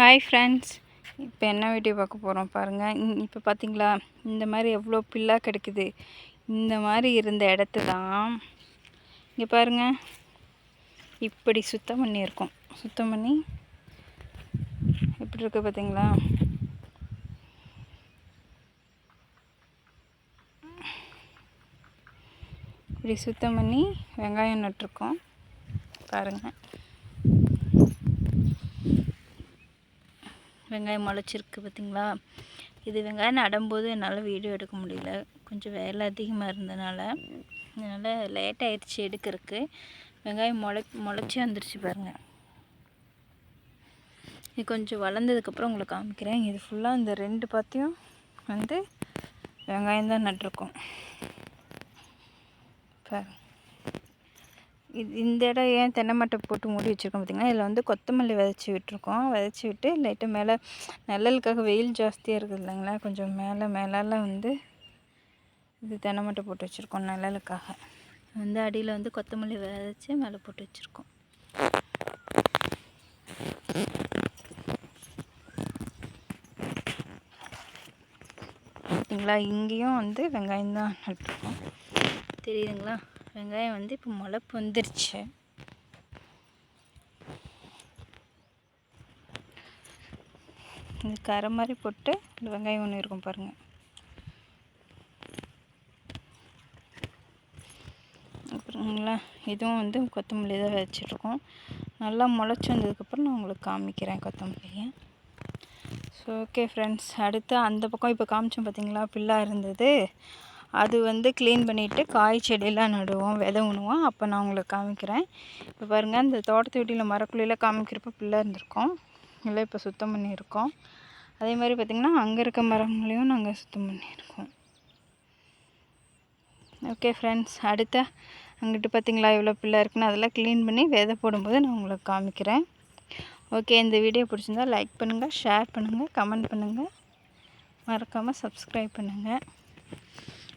Hi friends இப்போ என்ன video பார்க்க போகிறோம் பாருங்கள் இப்போ பார்த்தீங்களா இந்த மாதிரி எவ்வளோ பில்லாக கிடைக்குது. இந்த மாதிரி இருந்த இடத்து தான் இங்கே பாருங்கள் இப்படி சுத்தம் பண்ணியிருக்கோம் சுத்தம் பண்ணி எப்படி இருக்குது பார்த்தீங்களா இப்படி சுத்தம் பண்ணி வெங்காயம் நட்டிருக்கோம். பாருங்கள் வெங்காயம் முளைச்சிருக்கு பார்த்திங்களா? இது வெங்காயம் நடும்போது என்னால் வீடியோ எடுக்க முடியல. கொஞ்சம் வேலை அதிகமாக இருந்தனால. அதனால் லேட் ஆயிடுச்சு எடுக்கிறதுக்கு. வெங்காயம் முளை முளைச்சி வந்துருச்சு பாருங்கள் இது கொஞ்சம் வளர்ந்ததுக்கப்புறம் உங்களுக்கு காமிக்கிறேன். இது ஃபுல்லாக இந்த ரெண்டு பாத்தியும் வந்து வெங்காயம் தான் நட்டிருக்கோம். பாருங்க. இது இந்த இடம் ஏன் தென்னை மட்டை போட்டு மூடி வச்சுருக்கோம் பார்த்திங்கன்னா இதில் வந்து கொத்தமல்லி விதைச்சி விட்டுருக்கோம். விதைச்சி விட்டு லைட்டாக மேலே நிழலுக்காக வெயில் ஜாஸ்தியாக இருக்குது இல்லைங்களா? கொஞ்சம் மேலே மேலால் வந்து இது தென்னை மட்டை போட்டு வச்சுருக்கோம் நிழலுக்காக. வந்து அடியில் வந்து கொத்தமல்லி விதைச்சி மேலே போட்டு வச்சுருக்கோம். பார்த்தீங்களா? இங்கேயும் வந்து வெங்காயம் தான் நட்டுருக்கோம். தெரியுதுங்களா? வெங்காயம் வந்து இப்போ முளைப்பு வந்துருச்சு. இது கரை மாதிரி போட்டு இந்த வெங்காயம் ஒன்று இருக்கும் பாருங்கள் அப்புறங்களா இதுவும் வந்து கொத்தமல்லி தான் வச்சுருக்கோம். நல்லா முளைச்சி வந்ததுக்கப்புறம் நான் உங்களுக்கு காமிக்கிறேன் கொத்தமல்லியை. ஸோ ஓகே ஃப்ரெண்ட்ஸ் அடுத்து அந்த பக்கம் இப்போ காமிச்சோம் பார்த்தீங்களா பில்லாக இருந்தது. அது வந்து க்ளீன் பண்ணிவிட்டு காய் செடியெல்லாம் நடுவோம் விதை உணுவோம் அப்போ நான் உங்களுக்கு காமிக்கிறேன். இப்போ பாருங்கள் இந்த தோட்டத்து வீட்டில் மரக்குழியில் காமிக்கிறப்ப பிள்ளை இருந்திருக்கோம். இல்லை இப்போ சுத்தம் பண்ணியிருக்கோம். அதே மாதிரி பார்த்திங்கன்னா அங்கே இருக்க மரங்களையும் நாங்கள் சுத்தம் பண்ணியிருக்கோம். ஓகே ஃப்ரெண்ட்ஸ் அடுத்த அங்கிட்டு பார்த்திங்களா எவ்வளோ பிள்ளை இருக்குன்னு அதெல்லாம் க்ளீன் பண்ணி விதை போடும்போது நான் உங்களுக்கு காமிக்கிறேன். ஓகே இந்த வீடியோ பிடிச்சிருந்தா லைக் பண்ணுங்கள் ஷேர் பண்ணுங்கள் கமெண்ட் பண்ணுங்கள் மறக்காமல் சப்ஸ்கிரைப் பண்ணுங்கள்